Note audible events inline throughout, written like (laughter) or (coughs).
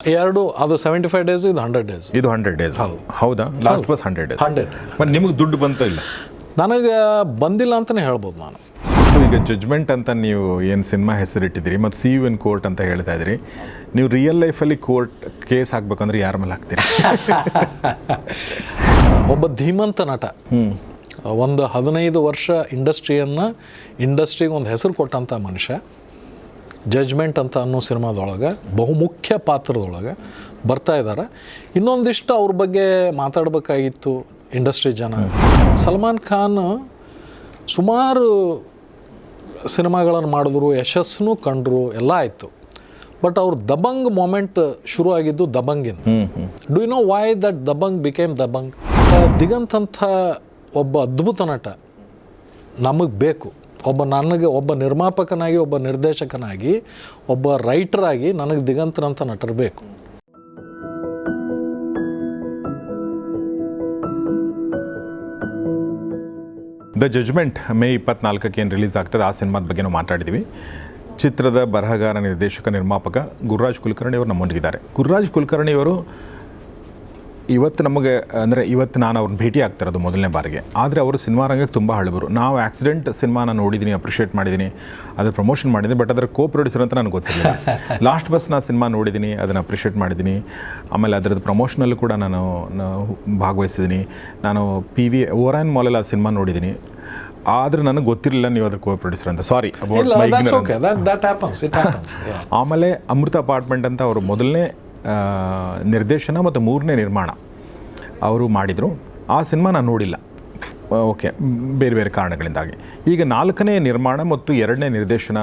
ಎರಡು ಅದು seventy five days ಇದು ಹಂಡ್ರೆಡ್ ಡೇಸ್ ಇದು ಹಂಡ್ರೆಡ್ ಡೇಸ್ ಹೌದಾ. Last bus hundred days hundred ಮತ್ತು ನಿಮಗೆ ದುಡ್ಡು ಬಂತ ಇಲ್ಲ? ನನಗೆ ಬಂದಿಲ್ಲ ಅಂತಲೇ ಹೇಳ್ಬೋದು ನಾನು. ಈಗ ಜಡ್ಜ್ಮೆಂಟ್ ಅಂತ ನೀವು ಏನು ಸಿನಿಮಾ ಹೆಸರಿಟ್ಟಿದ್ದೀರಿ ಮತ್ತು ಸಿ ಯು ಎನ್ ಕೋರ್ಟ್ ಅಂತ ಹೇಳ್ತಾ ಇದ್ದೀರಿ ನೀವು ರಿಯಲ್ ಲೈಫಲ್ಲಿ ಕೋರ್ಟ್ ಕೇಸ್ ಹಾಕ್ಬೇಕಂದ್ರೆ ಯಾರ ಮೇಲೆ ಹಾಕ್ತೀರಿ? (laughs) ಒಬ್ಬ ಧೀಮಂತ ನಟ. ಒಂದು ಹದಿನೈದು ವರ್ಷ ಇಂಡಸ್ಟ್ರಿಯನ್ನು ಇಂಡಸ್ಟ್ರಿಗೆ ಒಂದು ಹೆಸರು ಕೊಟ್ಟಂಥ ಮನುಷ್ಯ. ಜಜ್ಮೆಂಟ್ ಅಂತ ಅನ್ನೋ ಸಿನಿಮಾದೊಳಗೆ ಬಹುಮುಖ್ಯ ಪಾತ್ರದೊಳಗೆ ಬರ್ತಾ ಇದ್ದಾರೆ ಇನ್ನೊಂದಿಷ್ಟು ಅವ್ರ ಬಗ್ಗೆ ಮಾತಾಡಬೇಕಾಗಿತ್ತು ಇಂಡಸ್ಟ್ರಿ ಜನ. ಸಲ್ಮಾನ್ ಖಾನ್ ಸುಮಾರು ಸಿನಿಮಾಗಳನ್ನು ಮಾಡಿದ್ರು ಯಶಸ್ಸನ್ನು ಕಂಡ್ರು ಎಲ್ಲ ಆಯಿತು. ಬಟ್ ಅವ್ರ ದಬಂಗ್ ಮೊಮೆಂಟ್ ಶುರು ಆಗಿದ್ದು ದಬಂಗಿಂದ. Do you know why that Dabangg became Dabangg? ದಿಗಂತಂಥ ಒಬ್ಬ ಅದ್ಭುತ ನಟ ನಮಗೆ ಬೇಕು. ಒಬ್ಬ ನನಗೆ, ಒಬ್ಬ ನಿರ್ಮಾಪಕನಾಗಿ, ಒಬ್ಬ ನಿರ್ದೇಶಕನಾಗಿ, ಒಬ್ಬ ರೈಟರಾಗಿ ನನಗೆ ದಿಗಂತರಂಥ ನಟರು ಬೇಕು ದ ಜಜ್ಮೆಂಟ್ ಮೇ ಇಪ್ಪತ್ನಾಲ್ಕಕ್ಕೆ ಏನು ರಿಲೀಸ್ ಆಗ್ತದೆ, ಆ ಸಿನಿಮಾದ ಬಗ್ಗೆ ನಾವು ಮಾತಾಡಿದ್ವಿ. ಚಿತ್ರದ ಬರಹಗಾರ ನಿರ್ದೇಶಕ, ನಿರ್ಮಾಪಕ ಗುರುರಾಜ್ ಕುಲಕರ್ಣಿ ಅವರು ನಮ್ಮೊಂದಿಗಿದ್ದಾರೆ. ಗುರುರಾಜ್ ಕುಲಕರ್ಣಿ ಅವರು ಇವತ್ತು ನಮಗೆ ಅಂದರೆ ಇವತ್ತು ನಾನು ಅವ್ರನ್ನ ಭೇಟಿ ಆಗ್ತಿರೋದು ಮೊದಲನೇ ಬಾರಿಗೆ. ಆದರೆ ಅವರು ಸಿನಿಮಾ ರಂಗಕ್ಕೆ ತುಂಬ ಹಳಬರು. ನಾವು ಆಕ್ಸಿಡೆಂಟ್ ಸಿನಿಮಾನ ನೋಡಿದ್ದೀನಿ ಅಪ್ರಿಷಿಯೇಟ್ ಮಾಡಿದ್ದೀನಿ ಅದರ ಪ್ರಮೋಷನ್ ಮಾಡಿದ್ದೀನಿ ಬಟ್ ಅದರ ಕೋ ಪ್ರೊಡ್ಯೂಸರ್ ಅಂತ ನನಗೆ ಗೊತ್ತಿಲ್ಲ ಲಾಸ್ಟ್ ಬಸ್ ನಾನು ಸಿನಿಮಾ ನೋಡಿದ್ದೀನಿ ಅದನ್ನು ಅಪ್ರಿಷಿಯೇಟ್ ಮಾಡಿದ್ದೀನಿ ಆಮೇಲೆ ಅದರದ್ದು ಪ್ರಮೋಷನಲ್ಲೂ ಕೂಡ ನಾನು ಭಾಗವಹಿಸಿದ್ದೀನಿ ನಾನು ಪಿ ವಿ ಓರಾಯನ್ ಮಾಲೆಲ್ಲ ಆ ಸಿನಿಮಾ ನೋಡಿದ್ದೀನಿ ಆದರೆ ನನಗೆ ಗೊತ್ತಿರಲಿಲ್ಲ ನೀವು ಅದ್ರ ಕೋ ಪ್ರೊಡ್ಯೂಸರ್ ಅಂತ ಸಾರಿ (laughs) ಆಮೇಲೆ ಅಮೃತ ಅಪಾರ್ಟ್ಮೆಂಟ್ ಅಂತ ಅವರು ಮೊದಲನೇ ನಿರ್ದೇಶನ ಮತ್ತು ಮೂರನೇ ನಿರ್ಮಾಣ ಅವರು ಮಾಡಿದರು. ಆ ಸಿನಿಮಾ ನಾನು ನೋಡಿಲ್ಲ. ಓಕೆ. ಬೇರೆ ಬೇರೆ ಕಾರಣಗಳಿಂದಾಗಿ. ಈಗ ನಾಲ್ಕನೇ ನಿರ್ಮಾಣ ಮತ್ತು ಎರಡನೇ ನಿರ್ದೇಶನ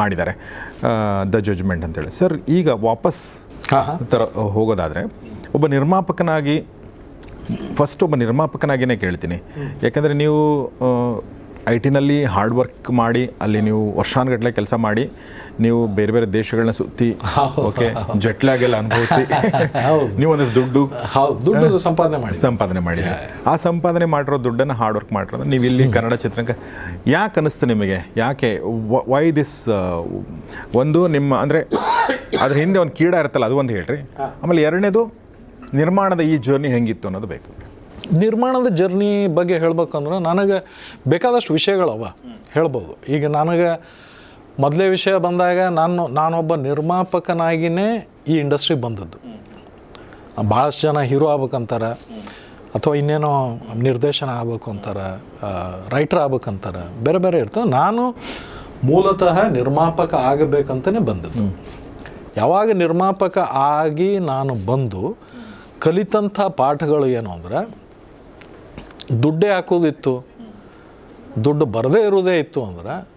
ಮಾಡಿದ್ದಾರೆ. ದ ಜಜ್ಮೆಂಟ್ ಅಂತೇಳಿ. ಸರ್ ಈಗ ವಾಪಸ್ ಥರ ಹೋಗೋದಾದರೆ ಒಬ್ಬ ನಿರ್ಮಾಪಕನಾಗಿ ಫಸ್ಟ್ ಒಬ್ಬ ನಿರ್ಮಾಪಕನಾಗಿಯೇ ಕೇಳ್ತೀನಿ. ಯಾಕಂದರೆ ನೀವು ಐ ಟಿನಲ್ಲಿ ಹಾರ್ಡ್ ವರ್ಕ್ ಮಾಡಿ ಅಲ್ಲಿ ನೀವು ವರ್ಷಾನುಗಟ್ಟಲೆ ಕೆಲಸ ಮಾಡಿ ನೀವು ಬೇರೆ ಬೇರೆ ದೇಶಗಳನ್ನ ಸುತ್ತಿ ಓಕೆ ಜಟ್ಲಾಗೆಲ್ಲ ಅನುಭವಿಸಿ. (laughs) ನೀವು ಒಂದು ದುಡ್ಡು ದುಡ್ಡು ಸಂಪಾದನೆ ಮಾಡಿ. ಸಂಪಾದನೆ ಮಾಡಿ. ಆ ಸಂಪಾದನೆ ಮಾಡಿರೋ ದುಡ್ಡನ್ನು ಹಾರ್ಡ್ ವರ್ಕ್ ಮಾಡಿರೋದು. ನೀವು ಇಲ್ಲಿ ಕನ್ನಡ ಚಿತ್ರರಂಗ ಯಾಕೆ ಅನಿಸ್ತು ನಿಮಗೆ? ಯಾಕೆ? ವೈ ದಿಸ್ ಒಂದು ನಿಮ್ಮ ಅಂದರೆ (coughs) ಅದ್ರ ಹಿಂದೆ ಒಂದು ಕೀಡ ಇರುತ್ತಲ್ಲ ಅದು ಒಂದು ಹೇಳ್ರಿ. ಆಮೇಲೆ ಎರಡನೇದು ನಿರ್ಮಾಣದ ಈ ಜರ್ನಿ ಹೆಂಗಿತ್ತು ಅನ್ನೋದು ಬೇಕು. ನಿರ್ಮಾಣದ ಜರ್ನಿ ಬಗ್ಗೆ ಹೇಳ್ಬೇಕಂದ್ರೆ ನನಗೆ ಬೇಕಾದಷ್ಟು ವಿಷಯಗಳವ, ಹೇಳ್ಬೋದು. ಈಗ ನನಗೆ ಮೊದಲೇ ವಿಷಯ ಬಂದಾಗ ನಾನು, ನಾನೊಬ್ಬ ನಿರ್ಮಾಪಕನಾಗಿಯೇ ಈ ಇಂಡಸ್ಟ್ರಿ ಬಂದದ್ದು. ಭಾಳಷ್ಟು ಜನ ಹೀರೋ ಆಗ್ಬೇಕಂತಾರೆ, ಅಥವಾ ಇನ್ನೇನೋ ನಿರ್ದೇಶನ ಆಗ್ಬೇಕು ಅಂತಾರೆ ರೈಟರ್ ಆಗ್ಬೇಕಂತಾರೆ, ಬೇರೆ ಬೇರೆ ಇರ್ತದೆ. ನಾನು ಮೂಲತಃ ನಿರ್ಮಾಪಕ ಆಗಬೇಕಂತಲೇ ಬಂದದ್ದು. ಯಾವಾಗ ನಿರ್ಮಾಪಕ ಆಗಿ ನಾನು ಬಂದು ಕಲಿತಂಥ ಪಾಠಗಳು ಏನು ಅಂದರೆ ದುಡ್ಡೇ ಹಾಕೋದಿತ್ತು. ದುಡ್ಡು ಬರದೇ ಇರೋದೇ ಇತ್ತು ಅಂದ್ರೆ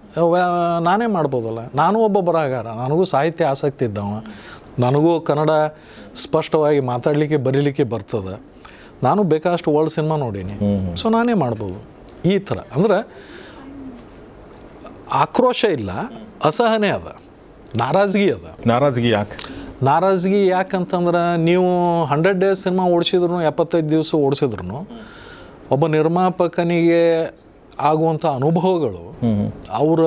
ನಾನೇ ಮಾಡ್ಬೋದಲ್ಲ. ನಾನು ಒಬ್ಬ ಬರಹಗಾರ. ನನಗೂ ಸಾಹಿತ್ಯ ಆಸಕ್ತಿ ಇದ್ದವ. ನನಗೂ ಕನ್ನಡ ಸ್ಪಷ್ಟವಾಗಿ ಮಾತಾಡಲಿಕ್ಕೆ ಬರೀಲಿಕ್ಕೆ ಬರ್ತದೆ. ನಾನು ಬೇಕಾದಷ್ಟು ವರ್ಲ್ಡ್ ಸಿನಿಮಾ ನೋಡೀನಿ. ಸೊ ನಾನೇ ಮಾಡ್ಬೋದು. ಈ ಥರ. ಅಂದ್ರೆ ಆಕ್ರೋಶ ಇಲ್ಲ ಅಸಹನೆ ಅದ. ನಾರಾಜಗಿ ಅದ. ನಾರಾಜಗಿ ಯಾಕೆ? ನಾರಾಜಗಿ ಯಾಕಂತಂದ್ರೆ ನೀವು ಹಂಡ್ರೆಡ್ ಡೇಸ್ ಸಿನಿಮಾ ಓಡಿಸಿದ್ರು ಎಪ್ಪತ್ತೈದು ದಿವಸ ಓಡಿಸಿದ್ರು ಒಬ್ಬ ನಿರ್ಮಾಪಕನಿಗೆ ಆಗುವಂಥ ಅನುಭವಗಳು ಅವರ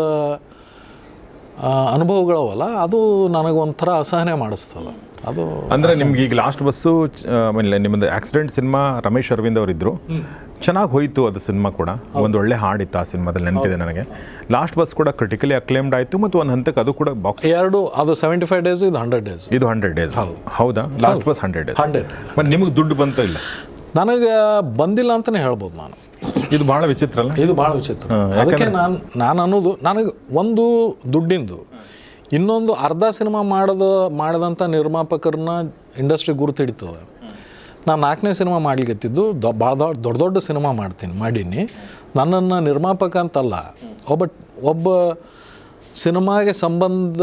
ಅನುಭವಗಳವಲ್ಲ ಅದು ನನಗೊಂಥರ ಅಸಹನೆ ಮಾಡಿಸ್ತಲ್ಲ ಅದು ಅಂದರೆ ನಿಮ್ಗೆ ಈಗ ಲಾಸ್ಟ್ ಬಸ್ಸು ಆಮೇಲೆ ನಿಮ್ಮದು ಆಕ್ಸಿಡೆಂಟ್ ಸಿನಿಮಾ ರಮೇಶ್ ಅರವಿಂದ್ ಅವರಿದ್ದರು ಚೆನ್ನಾಗಿ ಹೋಯಿತು ಅದು ಸಿನಿಮಾ ಕೂಡ. ಒಂದು ಒಳ್ಳೆ ಹಾಡಿತ್ತು ಆ ಸಿನಿಮಾದಲ್ಲಿ ನೆನಪಿದೆ ನನಗೆ. ಲಾಸ್ಟ್ ಬಸ್ ಕೂಡ ಕ್ರಿಟಿಕಲಿ ಅಕ್ಲೇಮ್ಡ್ ಆಯಿತು ಮತ್ತು ಒಂದು ಹಂತಕ್ಕೆ ಅದು ಕೂಡ ಬಾಕ್ಸ್ ಎರಡು ಅದು ಸೆವೆಂಟಿ ಫೈವ್ ಡೇಸ್ ಇದು ಹಂಡ್ರೆಡ್ ಡೇಸ್ ಇದು ಹಂಡ್ರೆಡ್ ಡೇಸ್ ಹೌದಾ. Last bus hundred days hundred ಮತ್ತು ನಿಮಗೆ ದುಡ್ಡು ಬಂತ ಇಲ್ಲ? ನನಗೆ ಬಂದಿಲ್ಲ ಅಂತಲೇ ಹೇಳ್ಬೋದು ನಾನು. ಇದು ಭಾಳ ವಿಚಿತ್ರ ಅಲ್ಲ? ಇದು ಭಾಳ ವಿಚಿತ್ರ. ಅದಕ್ಕೆ ನಾನು ನಾನು ಅನ್ನೋದು ನನಗೆ ಒಂದು ದುಡ್ಡಿಂದು ಇನ್ನೊಂದು ಅರ್ಧ ಸಿನಿಮಾ ಮಾಡೋದು ಮಾಡಿದಂಥ ನಿರ್ಮಾಪಕರನ್ನ ಇಂಡಸ್ಟ್ರಿ ಗುರುತು ಹಿಡಿತದೆ ನಾನು ನಾಲ್ಕನೇ ಸಿನಿಮಾ ಮಾಡ್ಲಿಕ್ಕೆತ್ತಿದ್ದು ದೊ ಭಾಳ ದೊಡ್ಡ ದೊಡ್ಡ ದೊಡ್ಡ ಸಿನಿಮಾ ಮಾಡ್ತೀನಿ ಮಾಡೀನಿ. ನನ್ನನ್ನು ನಿರ್ಮಾಪಕ ಅಂತಲ್ಲ ಒಬ್ಬ ಒಬ್ಬ ಸಿನಿಮಾಗೆ ಸಂಬಂಧ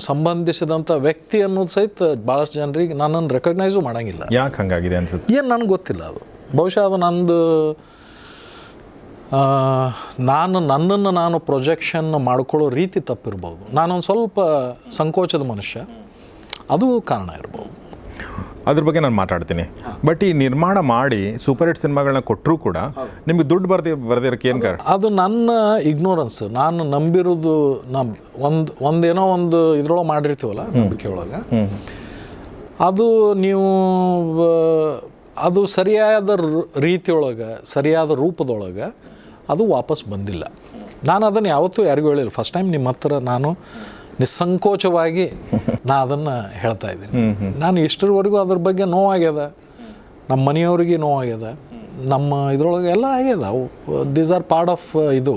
ಸಂಬಂಧಿಸಿದಂಥ ವ್ಯಕ್ತಿ ಅನ್ನೋದು ಸಹಿತ ಭಾಳಷ್ಟು ಜನರಿಗೆ ನನ್ನನ್ನು ರೆಕಗ್ನೈಸು ಮಾಡೋಂಗಿಲ್ಲ. ಯಾಕೆ ಹಂಗಾಗಿದೆ ಅನ್ಸುತ್ತೆ? ಏನು ನನಗೆ ಗೊತ್ತಿಲ್ಲ ಅದು. ಬಹುಶಃ ಅದು ನಂದು ನಾನು ನನ್ನನ್ನು ನಾನು ಪ್ರೊಜೆಕ್ಷನ್ ಮಾಡ್ಕೊಳ್ಳೋ ರೀತಿ ತಪ್ಪಿರ್ಬೋದು. ನಾನೊಂದು ಸ್ವಲ್ಪ ಸಂಕೋಚದ ಮನುಷ್ಯ. ಅದು ಕಾರಣ ಇರ್ಬೋದು. ಅದ್ರ ಬಗ್ಗೆ ನಾನು ಮಾತಾಡ್ತೀನಿ. ಬಟ್ ಈ ನಿರ್ಮಾಣ ಮಾಡಿ ಸೂಪರ್ ಹಿಟ್ ಸಿನಿಮಾಗಳನ್ನ ಕೊಟ್ಟರೂ ಕೂಡ ನಿಮ್ಗೆ ದುಡ್ಡು ಬರ್ದಿ ಬರ್ದಿರೋಕ್ಕೆ ಏನು ಕಾರಣ? ಅದು ನನ್ನ ಇಗ್ನೋರೆನ್ಸ್ ನಾನು ನಂಬಿರೋದು ನಮ್ ಒಂದು ಒಂದೇನೋ ಒಂದು ಇದ್ರೊಳಗೆ ಮಾಡಿರ್ತೀವಲ್ಲ ನಂಬಿಕೆ ಒಳಗೆ. ಅದು ನೀವು ಅದು ಸರಿಯಾದ ರೀತಿಯೊಳಗೆ ಸರಿಯಾದ ರೂಪದೊಳಗೆ ಅದು ವಾಪಸ್ ಬಂದಿಲ್ಲ. ನಾನು ಅದನ್ನು ಯಾವತ್ತೂ ಯಾರಿಗೂ ಹೇಳಿಲ್ಲ. ಫಸ್ಟ್ ಟೈಮ್ ನಿಮ್ಮ ಹತ್ರ ನಾನು ನಿಸ್ಸಂಕೋಚವಾಗಿ ನಾ ಅದನ್ನು ಹೇಳ್ತಾ ಇದ್ದೀನಿ. ನಾನು ಇಷ್ಟರವರೆಗೂ ಅದ್ರ ಬಗ್ಗೆ ನೋವಾಗ್ಯದ? ನಮ್ಮ ಮನೆಯವ್ರಿಗೆ ನೋವಾಗ್ಯದ? ನಮ್ಮ ಇದ್ರೊಳಗೆ ಎಲ್ಲ ಆಗ್ಯದ. ಅವು ದೀಸ್ ಆರ್ ಪಾರ್ಟ್ ಆಫ್ ಇದು.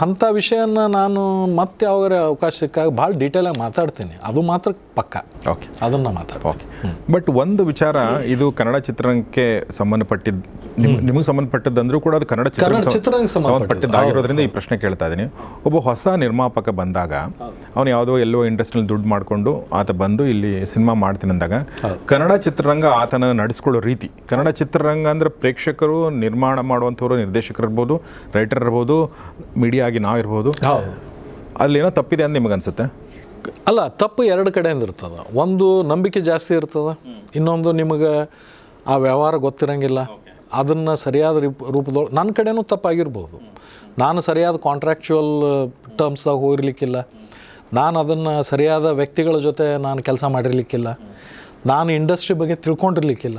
ಅಂಥ ವಿಷಯನ ನಾನು ಮತ್ತೆ ಯಾವಾಗ ಅವಕಾಶ ಸಿಕ್ಕಾಗ ಭಾಳ ಡೀಟೇಲಾಗಿ ಮಾತಾಡ್ತೀನಿ. ಅದು ಮಾತ್ರ ಪಕ್ಕ. ಓಕೆ. ಅದನ್ನು ಮಾತಾಡ್ತೀನಿ. ಓಕೆ. ಬಟ್ ಒಂದು ವಿಚಾರ ಇದು ಕನ್ನಡ ಚಿತ್ರರಂಗಕ್ಕೆ ಸಂಬಂಧಪಟ್ಟಿದ್ದು ನಿಮ್ ನಿಮಗೆ ಸಂಬಂಧಪಟ್ಟದ್ದಂದ್ರೂ ಕೂಡ ಅದು ಕನ್ನಡ ಸಂಬಂಧಪಟ್ಟಿದ್ದು. ಸಂಬಂಧಪಟ್ಟಿದ್ದಾಗಿರೋದ್ರಿಂದ ಈ ಪ್ರಶ್ನೆ ಕೇಳ್ತಾ ಇದ್ದೀನಿ ಒಬ್ಬ ಹೊಸ ನಿರ್ಮಾಪಕ ಬಂದಾಗ ಅವನು ಯಾವುದೋ ಎಲ್ಲೋ ಇಂಡಸ್ಟ್ರಿಯಲ್ಲಿ ದುಡ್ಡು ಮಾಡಿಕೊಂಡು ಆತ ಬಂದು ಇಲ್ಲಿ ಸಿನಿಮಾ ಮಾಡ್ತೀನಿ ಅಂದಾಗ ಕನ್ನಡ ಚಿತ್ರರಂಗ ಆತನ ನಡೆಸ್ಕೊಳ್ಳೋ ರೀತಿ ಕನ್ನಡ ಚಿತ್ರರಂಗ ಅಂದ್ರೆ ಪ್ರೇಕ್ಷಕರು ನಿರ್ಮಾಣ ಮಾಡುವಂಥವ್ರು ನಿರ್ದೇಶಕರು ಇರ್ಬೋದು ರೈಟರ್ ಇರ್ಬೋದು ಮೀಡಿಯಾ ಆಗಿ ನಾವು ಇರ್ಬೋದು ಹೌದು. ಅಲ್ಲಿ ಏನೋ ತಪ್ಪಿದೆ ಅಂತ ನಿಮಗೆ ಅನ್ಸುತ್ತೆ ಅಲ್ಲ ತಪ್ಪು ಎರಡು ಕಡೆಯಿಂದ ಇರ್ತದೆ. ಒಂದು ನಂಬಿಕೆ ಜಾಸ್ತಿ ಇರ್ತದೆ ಇನ್ನೊಂದು ನಿಮಗೆ ಆ ವ್ಯವಹಾರ ಗೊತ್ತಿರಂಗಿಲ್ಲ. ಅದನ್ನು ಸರಿಯಾದ ರೂಪ ರೂಪದೊಳಗೆ ನನ್ನ ಕಡೆನೂ ತಪ್ಪಾಗಿರ್ಬೋದು. ನಾನು ಸರಿಯಾದ ಕಾಂಟ್ರಾಕ್ಚುವಲ್ ಟರ್ಮ್ಸ್ದಾಗ ಹೋಗಿರ್ಲಿಕ್ಕಿಲ್ಲ. ನಾನು ಅದನ್ನು ಸರಿಯಾದ ವ್ಯಕ್ತಿಗಳ ಜೊತೆ ನಾನು ಕೆಲಸ ಮಾಡಿರ್ಲಿಕ್ಕಿಲ್ಲ. ನಾನು ಇಂಡಸ್ಟ್ರಿ ಬಗ್ಗೆ ತಿಳ್ಕೊಂಡಿರ್ಲಿಕ್ಕಿಲ್ಲ.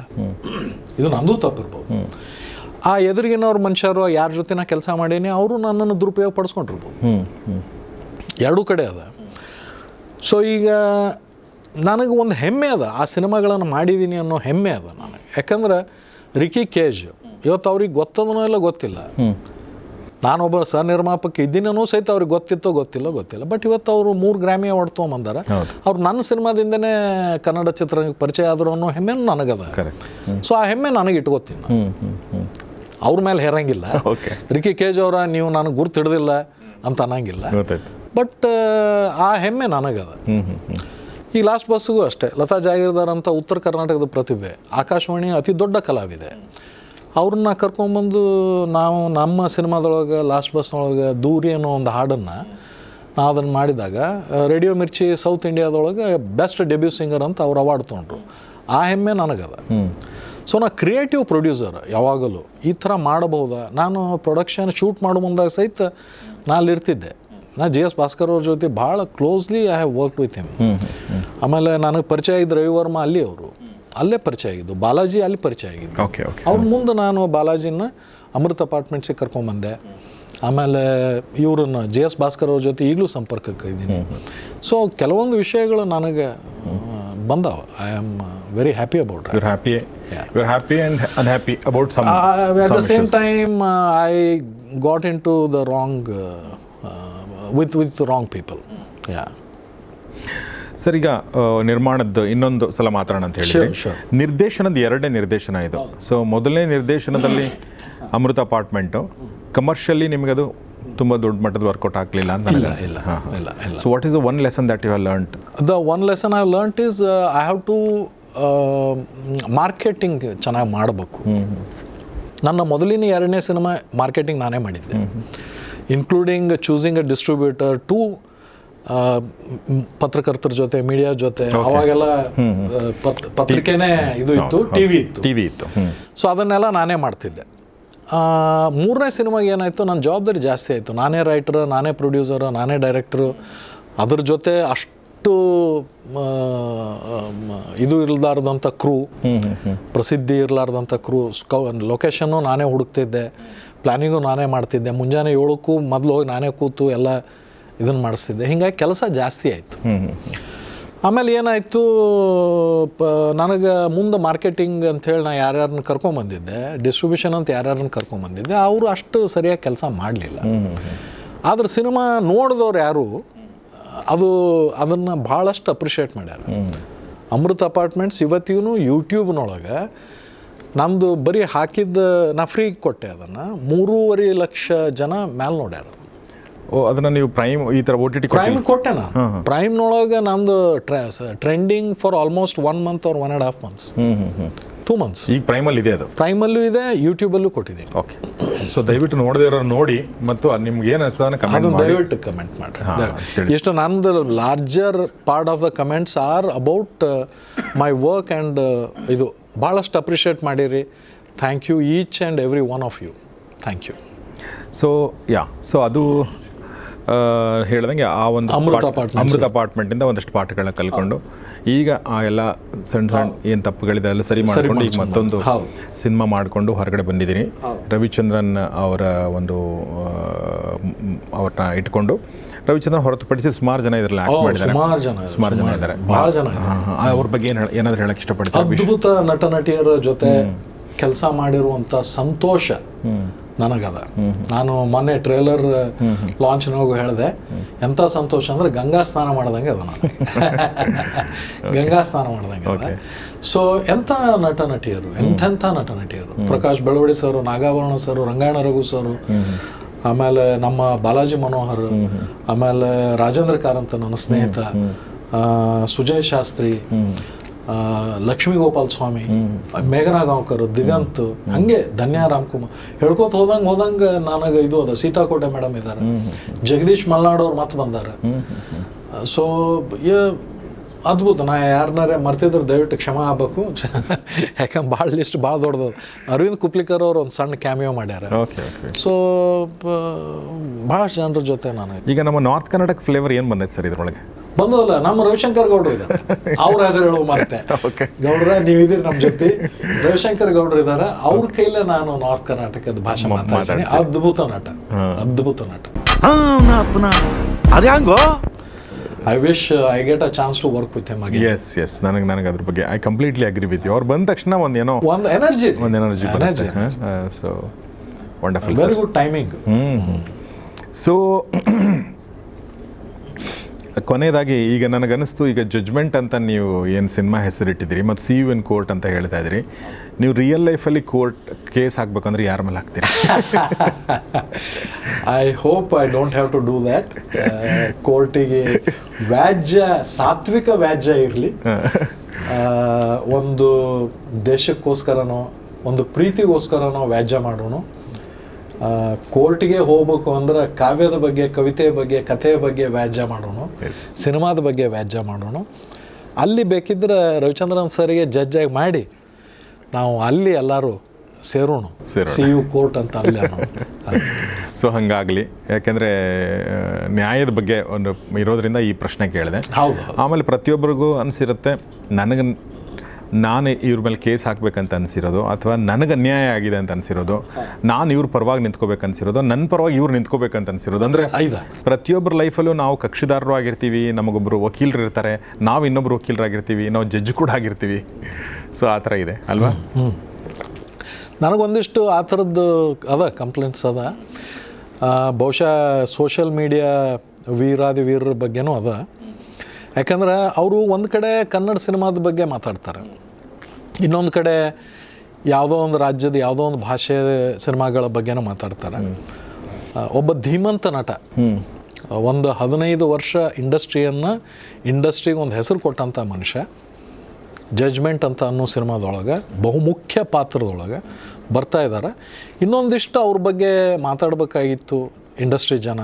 ಇದು ನಂದು ತಪ್ಪಿರ್ಬೋದು. ಆ ಎದುರಿಗಿನವ್ರ ಮನುಷ್ಯರು ಯಾರ ಜೊತೆ ನಾ ಕೆಲಸ ಮಾಡೀನಿ ಅವರು ನನ್ನನ್ನು ದುರುಪಯೋಗ ಪಡಿಸ್ಕೊಂಡಿರ್ಬೋದು. ಎರಡೂ ಕಡೆ ಅದ. ಸೊ ಈಗ ನನಗೆ ಒಂದು ಹೆಮ್ಮೆ ಅದ. ಆ ಸಿನಿಮಾಗಳನ್ನು ಮಾಡಿದ್ದೀನಿ ಅನ್ನೋ ಹೆಮ್ಮೆ ಅದ ನನಗೆ. ಯಾಕಂದ್ರೆ ರಿಕಿ ಕೇಜ್ ಇವತ್ತು ಅವ್ರಿಗೆ ಗೊತ್ತದನೋ ಇಲ್ಲ ಗೊತ್ತಿಲ್ಲ. ನಾನೊಬ್ಬ ಸಹ ನಿರ್ಮಾಪಕ ಇದ್ದೀನೂ ಸಹಿತ ಅವ್ರಿಗೆ ಗೊತ್ತಿತ್ತೋ ಗೊತ್ತಿಲ್ಲ ಗೊತ್ತಿಲ್ಲ. ಬಟ್ ಇವತ್ತು ಅವರು ಮೂರು ಗ್ರಾಮಿ ಅವಾರ್ಡ್ ತೊಗೊಂಬಂದಾರ. ಹೌದು. ಅವ್ರು ನನ್ನ ಸಿನಿಮಾದಿಂದನೇ ಕನ್ನಡ ಚಿತ್ರರಂಗಕ್ಕೆ ಪರಿಚಯ ಆದರು ಅನ್ನೋ ಹೆಮ್ಮೆನೂ ನನಗದ. ಸೊ ಆ ಹೆಮ್ಮೆ ನನಗೆ ಇಟ್ಕೋತೀನಿ ಅವ್ರ ಮೇಲೆ ಹೇರಂಗಿಲ್ಲ. ರಿಕಿ ಕೇಜ್ ಅವರ ನೀವು ನನಗೆ ಗುರ್ತು ಹಿಡ್ದಿಲ್ಲ ಅಂತ ಅನ್ನಂಗಿಲ್ಲ. ಬಟ್, ಆ ಹೆಮ್ಮೆ ನನಗದ. ಈ ಲಾಸ್ಟ್ ಬಸ್ಗೂ ಅಷ್ಟೇ. ಲತಾ ಜಾಗೀರ್ದಾರ್ ಅಂತ ಉತ್ತರ ಕರ್ನಾಟಕದ ಪ್ರತಿಭೆ, ಆಕಾಶವಾಣಿ ಅತಿ ದೊಡ್ಡ ಕಲಾವಿದೆ. ಅವ್ರನ್ನ ಕರ್ಕೊಂಬಂದು ನಾವು ನಮ್ಮ ಸಿನಿಮಾದೊಳಗೆ ಲಾಸ್ಟ್ ಬಸ್ನೊಳಗೆ ದೂರಿ ಅನ್ನೋ ಒಂದು ಹಾಡನ್ನು ನಾವು ಅದನ್ನು ಮಾಡಿದಾಗ ರೇಡಿಯೋ ಮಿರ್ಚಿ ಸೌತ್ ಇಂಡಿಯಾದೊಳಗೆ ಬೆಸ್ಟ್ ಡೆಬ್ಯೂ ಸಿಂಗರ್ ಅಂತ ಅವ್ರು ಅವಾರ್ಡ್ ತೊಗೊಂಡ್ರು. ಆ ಹೆಮ್ಮೆ ನನಗದ. ಸೊ ನಾ ಕ್ರಿಯೇಟಿವ್ ಪ್ರೊಡ್ಯೂಸರ್ ಯಾವಾಗಲೂ ಈ ಥರ ಮಾಡಬಹುದಾ? ನಾನು ಪ್ರೊಡಕ್ಷನ್ ಶೂಟ್ ಮಾಡೋ ಮುಂದಾಗ ಸಹಿತ ನಾನು ಅಲ್ಲಿರ್ತಿದ್ದೆ ನಾ ಜಿ ಎಸ್ ಭಾಸ್ಕರ್ ಅವ್ರ ಜೊತೆ ಭಾಳ closely I have work with him ಆಮೇಲೆ ನನಗೆ ಪರಿಚಯ ಇದ್ದ ರವಿವರ್ಮ ಅಲ್ಲಿ ಅವರು. ಅಲ್ಲೇ ಪರಿಚಯ ಆಗಿದ್ದು. ಬಾಲಾಜಿ ಅಲ್ಲಿ ಪರಿಚಯ ಆಗಿದ್ದು. ಓಕೆ ಓಕೆ ಅವ್ರ ಮುಂದೆ ನಾನು ಬಾಲಾಜಿನ ಅಮೃತ ಅಪಾರ್ಟ್ಮೆಂಟ್ಸಿಗೆ ಕರ್ಕೊಂಬಂದೆ ಆಮೇಲೆ ಇವ್ರನ್ನ ಜೆ ಎಸ್ ಭಾಸ್ಕರ್ ಅವ್ರ ಜೊತೆ ಈಗಲೂ ಸಂಪರ್ಕಕ್ಕೆ ಇದ್ದೀನಿ. ಸೊ ಕೆಲವೊಂದು ವಿಷಯಗಳು ನನಗೆ ಬಂದಾವ. I am very happy about at the same time I got into the wrong I with wrong people yeah with with the wrong people. Yeah. Sir ಈಗ ನಿರ್ಮಾಣದ್ದು ನಿರ್ಮಾಣದ ಇನ್ನೊಂದು ಸಲ ಮಾತಾಡೋಣ ಅಂತ ಹೇಳಿ. ನಿರ್ದೇಶನದ ಎರಡನೇ ನಿರ್ದೇಶನ ಇದು. ಸೊ ಮೊದಲನೇ ನಿರ್ದೇಶನದಲ್ಲಿ ಅಮೃತ ಅಪಾರ್ಟ್ಮೆಂಟು ಕಮರ್ಷಿಯಲಿ ಅದು ತುಂಬ ದೊಡ್ಡ ಮಟ್ಟದ ವರ್ಕೌಟ್ ಆಗಲಿಲ್ಲ ಅಂತ ಇಲ್ಲ ಇಲ್ಲ ಇಲ್ಲ ಇಲ್ಲ. So what is the one lesson that you have learnt the one lesson I learnt is I have to to marketing ಚೆನ್ನಾಗಿ ಮಾಡಬೇಕು. ನನ್ನ ಮೊದಲಿನ ಎರಡನೇ ಸಿನಿಮಾ ಮಾರ್ಕೆಟಿಂಗ್ ನಾನೇ ಮಾಡಿದ್ದೆ. Including choosing a distributor to ಪತ್ರಕರ್ತರ ಜೊತೆ ಮೀಡಿಯಾ ಜೊತೆ ಅವಾಗೆಲ್ಲ ಪತ್ರಿಕೆನೇ ಇದು ಇತ್ತು ಟಿ ವಿ ಇತ್ತು. ಟಿ ವಿ ಇತ್ತು ಸೊ ಅದನ್ನೆಲ್ಲ ನಾನೇ ಮಾಡ್ತಿದ್ದೆ. ಮೂರನೇ ಸಿನಿಮಾಗೆ ಏನಾಯಿತು ನನ್ನ ಜವಾಬ್ದಾರಿ ಜಾಸ್ತಿ ಆಯಿತು. ನಾನೇ ರೈಟರ್ ನಾನೇ ಪ್ರೊಡ್ಯೂಸರ್ ನಾನೇ ಡೈರೆಕ್ಟ್ರು ಅದ್ರ ಜೊತೆ ಅಷ್ಟು ಇದು ಇರಲಾರ್ದಂಥ ಕ್ರೂ ಪ್ರಸಿದ್ಧಿ ಇರಲಾರ್ದಂಥ ಕ್ರೂ ಸ್ಕೌ ಲೊಕೇಶನ್ನು ನಾನೇ ಹುಡುಕ್ತಿದ್ದೆ. ಪ್ಲ್ಯಾನಿಂಗು ನಾನೇ ಮಾಡ್ತಿದ್ದೆ. ಮುಂಜಾನೆ ಏಳಕ್ಕೂ ಮೊದಲು ಹೋಗಿ ನಾನೇ ಕೂತು ಎಲ್ಲ ಇದನ್ನು ಮಾಡಿಸ್ತಿದ್ದೆ. ಹಿಂಗಾಗಿ ಕೆಲಸ ಜಾಸ್ತಿ ಆಯಿತು. ಆಮೇಲೆ ಏನಾಯಿತು ಪ ನನಗೆ ಮುಂದೆ ಮಾರ್ಕೆಟಿಂಗ್ ಅಂಥೇಳಿ ನಾನು ಯಾರ್ಯಾರನ್ನ ಕರ್ಕೊಂಬಂದಿದ್ದೆ ಡಿಸ್ಟ್ರಿಬ್ಯೂಷನ್ ಅಂತ ಯಾರ್ಯಾರನ್ನ ಕರ್ಕೊಂಬಂದಿದ್ದೆ ಅವರು ಅಷ್ಟು ಸರಿಯಾಗಿ ಕೆಲಸ ಮಾಡಲಿಲ್ಲ. ಆದ್ರೆ ಸಿನಿಮಾ ನೋಡಿದವ್ರು ಯಾರು ಅದು ಅದನ್ನು ಭಾಳಷ್ಟು ಅಪ್ರಿಷಿಯೇಟ್ ಮಾಡ್ಯಾರ. ಅಮೃತ ಅಪಾರ್ಟ್ಮೆಂಟ್ಸ್ ಇವತ್ತಿಗೂ ಯೂಟ್ಯೂಬ್ನೊಳಗೆ ನಮ್ಮದು ಬರೀ ಹಾಕಿದ್ದ ನಾ ಫ್ರೀ ಕೊಟ್ಟೆ ಅದನ್ನು. ಮೂರುವರೆ ಲಕ್ಷ ಜನ ಮ್ಯಾಲ್ ನೋಡ್ಯಾರ ಓ ಅದನ್ನು ನೀವು ಪ್ರೈಮ್ ಈ ಥರ ಓ ಟಿ ಟಿ ಪ್ರೈಮ್ ಕೊಟ್ಟೆ ಪ್ರೈಮ್ ಪ್ರೈಮ್ನೊಳಗೆ ನಂದು trending for almost one month or one and half months two months ಈಗ ಪ್ರೈಮಲ್ಲಿ ಇದೆ ಅದು? ಪ್ರೈಮಲ್ಲೂ ಇದೆ ಯೂಟ್ಯೂಬಲ್ಲೂ ಕೊಟ್ಟಿದ್ದೀನಿ. ಓಕೆ ಸೊ ದಯವಿಟ್ಟು ನೋಡದೇ ಇರೋರು ನೋಡಿ ಮತ್ತು ನಿಮ್ಗೆ ಏನು ಅನಿಸ್ತದನ್ನ ಕಮೆಂಟ್ ಅದನ್ನು ದಯವಿಟ್ಟು ಕಮೆಂಟ್ ಮಾಡಿ ಎಷ್ಟು ನಂದು larger part of the comments are about my work and ಇದು ಭಾಳಷ್ಟು ಅಪ್ರಿಷಿಯೇಟ್ ಮಾಡಿರಿ. Thank you each and every one of you thank you so yeah so ಅದು ಹೇಳ್ದಂಗೆ ಆ ಒಂದು ಅಮೃತ. ಅಮೃತ ಅಪಾರ್ಟ್ಮೆಂಟಿಂದ ಒಂದಷ್ಟು ಪಾಠಗಳನ್ನ ಕಲ್ಕೊಂಡು ಈಗ ಆ ಎಲ್ಲ ಸಣ್ಣ ಸಣ್ಣ ಏನು ತಪ್ಪುಗಳಿದೆ ಅಲ್ಲ ಸರಿ ಮಾಡಿಕೊಂಡು ಈಗ ಮತ್ತೊಂದು. ಸಿನಿಮಾ ಮಾಡಿಕೊಂಡು ಹೊರಗಡೆ ಬಂದಿದ್ದೀನಿ. ರವಿಚಂದ್ರನ್ ಅವರ ಒಂದು ಅವ್ರನ್ನ ಇಟ್ಕೊಂಡು ರವಿಚಂದ್ರನ್ ಹೊರತುಪಡಿಸಿ ಸುಮಾರು ಜನ ಇದರಲ್ಲಿ ಆಕ್ಟ್ ಮಾಡಿದ್ದಾರೆ. ಸುಮಾರು ಜನ ಸುಮಾರು ಜನ ಇದ್ದಾರೆ. ಬಹಳ ಜನ. ಅವ್ರ ಬಗ್ಗೆ ಏನು ಏನಾದ್ರು ಹೇಳಕ್ ಇಷ್ಟಪಡ್ತಾರೆ? ಅದ್ಭುತ ನಟ ನಟಿಯರ ಜೊತೆ ಕೆಲಸ ಮಾಡಿರುವಂತ ಸಂತೋಷ ನನಗದ. ನಾನು ಮೊನ್ನೆ ಟ್ರೇಲರ್ ನೋಗು ಹೇಳಿದೆ ಎಂತ ಸಂತೋಷ ಅಂದ್ರೆ ಗಂಗಾ ಸ್ನಾನ ಮಾಡ್ದಂಗೆ ಅದ ನಾನು ಗಂಗಾ ಸ್ನಾನ ಮಾಡ್ದಂಗೆ ಅದ. ಸೊ ಎಂಥ ನಟ ನಟಿಯರು ಎಂಥೆಂಥ ನಟ ನಟಿಯರು? Prakash Belawadi sir Nagabharana sir Rangayana Raghu sir ಆಮೇಲೆ ನಮ್ಮ ಬಾಲಾಜಿ ಮನೋಹರ್ ಆಮೇಲೆ ರಾಜೇಂದ್ರ ಕಾರಂತ ನನ್ನ ಸ್ನೇಹಿತ ಸುಜಯ್ ಶಾಸ್ತ್ರಿ ಆ, ಲಕ್ಷ್ಮೀ ಗೋಪಾಲ್ ಸ್ವಾಮಿ ಮೇಘನಾ ಗಾಂವ್ಕರ್ ದಿಗಂತ್ ಹಂಗೆ ಧನ್ಯ ರಾಮ್ಕುಮಾರ್. ಹೇಳ್ಕೊತ ಹೋದಂಗೆ ಹೋದಂಗೆ ನನಗೆ ಇದು ಅದ ಸೀತಾಕೋಟೆ ಮೇಡಮ್ ಇದ್ದಾರೆ ಜಗದೀಶ್ ಮಲ್ನಾಡ್ ಅವ್ರು ಮತ್ತೆ ಬಂದಾರ. ಸೊ ಅದ್ಭುತ. ನಾ ಯಾರನ್ನಾರೇ ಮರ್ತಿದ್ರೆ ದಯವಿಟ್ಟು ಕ್ಷಮ ಆಗಬೇಕು. (laughs) ಯಾಕಂದ್ರೆ ಭಾಳ ಲಿಸ್ಟ್ ಭಾಳ ದೊಡ್ಡದು ಅರವಿಂದ್ ಕುಪ್ಲಿಕರ್ ಅವ್ರು ಒಂದು ಸಣ್ಣ ಕ್ಯಾಮಿಯೋ ಮಾಡ್ಯಾರ. ಸೊ ಭಾಳಷ್ಟು ಜನರ ಜೊತೆ ನಾನು. ಈಗ ನಮ್ಮ ನಾರ್ತ್ ಕರ್ನಾಟಕ ಫ್ಲೇವರ್ ಏನು ಬಂದೈತೆ ಸರ್ ಇದ್ರೊಳಗೆ? ಬಂದವಲ್ಲ ನಮ್ಮ ರವಿಶಂಕರ್ ಗೌಡ್ರು ಇದ್ದಾರೆ. (laughs) ಅವ್ರ ಹೆಸರು ಹೇಳುವ ಮರ್ತೆ ಗೌಡ್ರ ನೀವಿದ್ದೀರಿ ನಮ್ಮ ಜೊತೆ. ರವಿಶಂಕರ್ ಗೌಡ್ರು ಇದ್ದಾರೆ. ಅವ್ರ ಕೈಲೇ ನಾನು ನಾರ್ತ್ ಕರ್ನಾಟಕದ ಭಾಷೆ ಮಾತಾಡ್ತೀನಿ. ಅದ್ಭುತ ನಾಟ. ಅದ್ಭುತ ನಾಟ. ಅದ್ಯಾಂಗೋ ಅದು ಹೆಂಗೋ I wish I get a chance to work with him again yes yes ನನಗೆ ನನಗೆ ಅದ್ರ ಬಗ್ಗೆ I completely agree with you ಅವ್ರು ಬಂದ ತಕ್ಷಣ ಒಂದು ಏನೋ ಒಂದು ಎನರ್ಜಿ ಒಂದು energy energy so wonderful very good timing so ಕೊನೆಯದಾಗಿ ಈಗ ನನಗನ್ನಿಸ್ತು ಈಗ ಜಜ್ಮೆಂಟ್ ಅಂತ ನೀವು ಏನು ಸಿನಿಮಾ ಹೆಸರಿಟ್ಟಿದ್ದೀರಿ ಮತ್ತು ಸಿ ಯು ಎನ್ ಕೋರ್ಟ್ ಅಂತ ಹೇಳ್ತಾ ಇದ್ರಿ ನೀವು ರಿಯಲ್ ಲೈಫಲ್ಲಿ ಕೋರ್ಟ್ ಕೇಸ್ ಹಾಕ್ಬೇಕಂದ್ರೆ ಯಾರ ಮೇಲೆ ಹಾಕ್ತೀರಿ? I hope I don't have to do that ಕೋರ್ಟಿಗೆ ವ್ಯಾಜ್ಯ ಸಾತ್ವಿಕ ವ್ಯಾಜ್ಯ ಇರಲಿ. ಒಂದು ದೇಶಕ್ಕೋಸ್ಕರನೋ ಒಂದು ಪ್ರೀತಿಗೋಸ್ಕರನೋ ವ್ಯಾಜ್ಯ ಮಾಡೋಣ ಕೋರ್ಟಿಗೆ ಹೋಗ್ಬೇಕು ಅಂದ್ರೆ ಕಾವ್ಯದ ಬಗ್ಗೆ ಕವಿತೆ ಬಗ್ಗೆ ಕಥೆಯ ಬಗ್ಗೆ ವ್ಯಾಜ್ಯ ಮಾಡೋಣ ಸಿನಿಮಾದ ಬಗ್ಗೆ ವ್ಯಾಜ್ಯ ಮಾಡೋಣ ಅಲ್ಲಿ ಬೇಕಿದ್ರೆ ರವಿಚಂದ್ರನ್ ಸರ್ಗೆ ಜಡ್ಜಾಗಿ ಮಾಡಿ ನಾವು ಅಲ್ಲಿ ಎಲ್ಲರೂ ಸೇರೋಣ. ಸಿ ಯು ಕೋರ್ಟ್ ಅಂತ ಅಲ್ಲಿ. ಸೊ ಹಾಗಾಗಲಿ. ಯಾಕೆಂದರೆ ನ್ಯಾಯದ ಬಗ್ಗೆ ಒಂದು ಇರೋದ್ರಿಂದ ಈ ಪ್ರಶ್ನೆ ಕೇಳಿದೆ. ಆಮೇಲೆ ಪ್ರತಿಯೊಬ್ಬರಿಗೂ ಅನಿಸಿರುತ್ತೆ ನನಗೆ ನಾನು ಇವ್ರ ಮೇಲೆ ಕೇಸ್ ಹಾಕ್ಬೇಕಂತ ಅನಿಸಿರೋದು ಅಥವಾ ನನಗೆ ಅನ್ಯಾಯ ಆಗಿದೆ ಅಂತ ಅನಿಸಿರೋದು ನಾನು ಇವ್ರ ಪರವಾಗಿ ನಿಂತ್ಕೋಬೇಕು ಅನ್ಸಿರೋದು ನನ್ನ ಪರವಾಗಿ ಇವ್ರು ನಿಂತ್ಕೋಬೇಕಂತ ಅನಿಸಿರೋದು. ಅಂದರೆ ಪ್ರತಿಯೊಬ್ಬರ ಲೈಫಲ್ಲೂ ನಾವು ಕಕ್ಷಿದಾರರು ಆಗಿರ್ತೀವಿ ನಮಗೊಬ್ಬರು ವಕೀಲರು ಇರ್ತಾರೆ ನಾವು ಇನ್ನೊಬ್ರು ವಕೀಲರಾಗಿರ್ತೀವಿ ನಾವು ಜಡ್ಜ್ ಕೂಡ ಆಗಿರ್ತೀವಿ. ಸೊ ಆ ಥರ ಇದೆ ಅಲ್ವಾ? ನನಗೊಂದಿಷ್ಟು ಆ ಥರದ್ದು ಅದ ಕಂಪ್ಲೇಂಟ್ಸ್ ಅದ. ಬಹುಶಃ ಸೋಷಿಯಲ್ ಮೀಡಿಯಾ ವೀರಾದಿ ವೀರರ ಬಗ್ಗೆನೂ ಅದ. ಯಾಕಂದ್ರೆ ಅವರು ಒಂದು ಕಡೆ ಕನ್ನಡ ಸಿನಿಮಾದ ಬಗ್ಗೆ ಮಾತಾಡ್ತಾರೆ. ಇನ್ನೊಂದು ಕಡೆ ಯಾವುದೋ ಒಂದು ರಾಜ್ಯದ ಯಾವುದೋ ಒಂದು ಭಾಷೆ ಸಿನಿಮಾಗಳ ಬಗ್ಗೆನೂ ಮಾತಾಡ್ತಾರೆ. ಒಬ್ಬ ಧೀಮಂತ ನಟ, ಒಂದು ಹದಿನೈದು ವರ್ಷ ಇಂಡಸ್ಟ್ರಿಯನ್ನು, ಇಂಡಸ್ಟ್ರಿಗೆ ಒಂದು ಹೆಸರು ಕೊಟ್ಟಂಥ ಮನುಷ್ಯ, ಜಜ್ಮೆಂಟ್ ಅಂತ ಅನ್ನೋ ಸಿನಿಮಾದೊಳಗೆ, ಬಹುಮುಖ್ಯ ಪಾತ್ರದೊಳಗೆ ಬರ್ತಾ ಇದ್ದಾರೆ. ಇನ್ನೊಂದಿಷ್ಟು ಅವ್ರ ಬಗ್ಗೆ ಮಾತಾಡಬೇಕಾಗಿತ್ತು ಇಂಡಸ್ಟ್ರಿ ಜನ.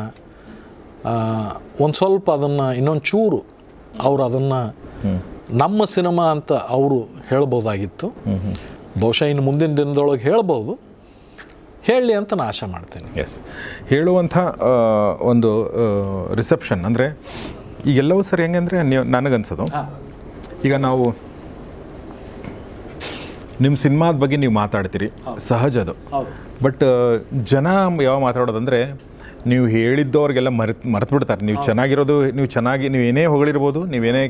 ಒಂದು ಸ್ವಲ್ಪ ಅದನ್ನು ಇನ್ನೊಂದು ಚೂರು ಅವ್ರು ಅದನ್ನು ನಮ್ಮ ಸಿನಿಮಾ ಅಂತ ಅವರು ಹೇಳ್ಬೋದಾಗಿತ್ತು. ಬಹುಶಃ ಇನ್ನು ಮುಂದಿನ ದಿನದೊಳಗೆ ಹೇಳ್ಬೋದು. ಹೇಳಲಿ ಅಂತ ನಾನು ಆಶೆ ಮಾಡ್ತೇನೆ. ಎಸ್ ಹೇಳುವಂಥ ಒಂದು ರಿಸೆಪ್ಷನ್ ಅಂದರೆ ಈಗೆಲ್ಲವೂ ಸರಿ ಹೆಂಗೆ ಅಂದರೆ ನೀವು ನನಗನ್ಸೋದು. ಈಗ ನಾವು ನಿಮ್ಮ ಸಿನಿಮಾದ ಬಗ್ಗೆ ನೀವು ಮಾತಾಡ್ತೀರಿ. ಸಹಜ ಅದು. ಬಟ್ ಜನ ಯಾವ ಮಾತಾಡೋದಂದರೆ ನೀವು ಹೇಳಿದ್ದವ್ರಿಗೆಲ್ಲ ಮರೆತ್ ಮರೆತು ಬಿಡ್ತಾರೆ ನೀವು ಚೆನ್ನಾಗಿರೋದು ನೀವು ಚೆನ್ನಾಗಿ ನೀವು ಏನೇ ಹೊಗಳಿರ್ಬೋದು ನೀವೇನೇ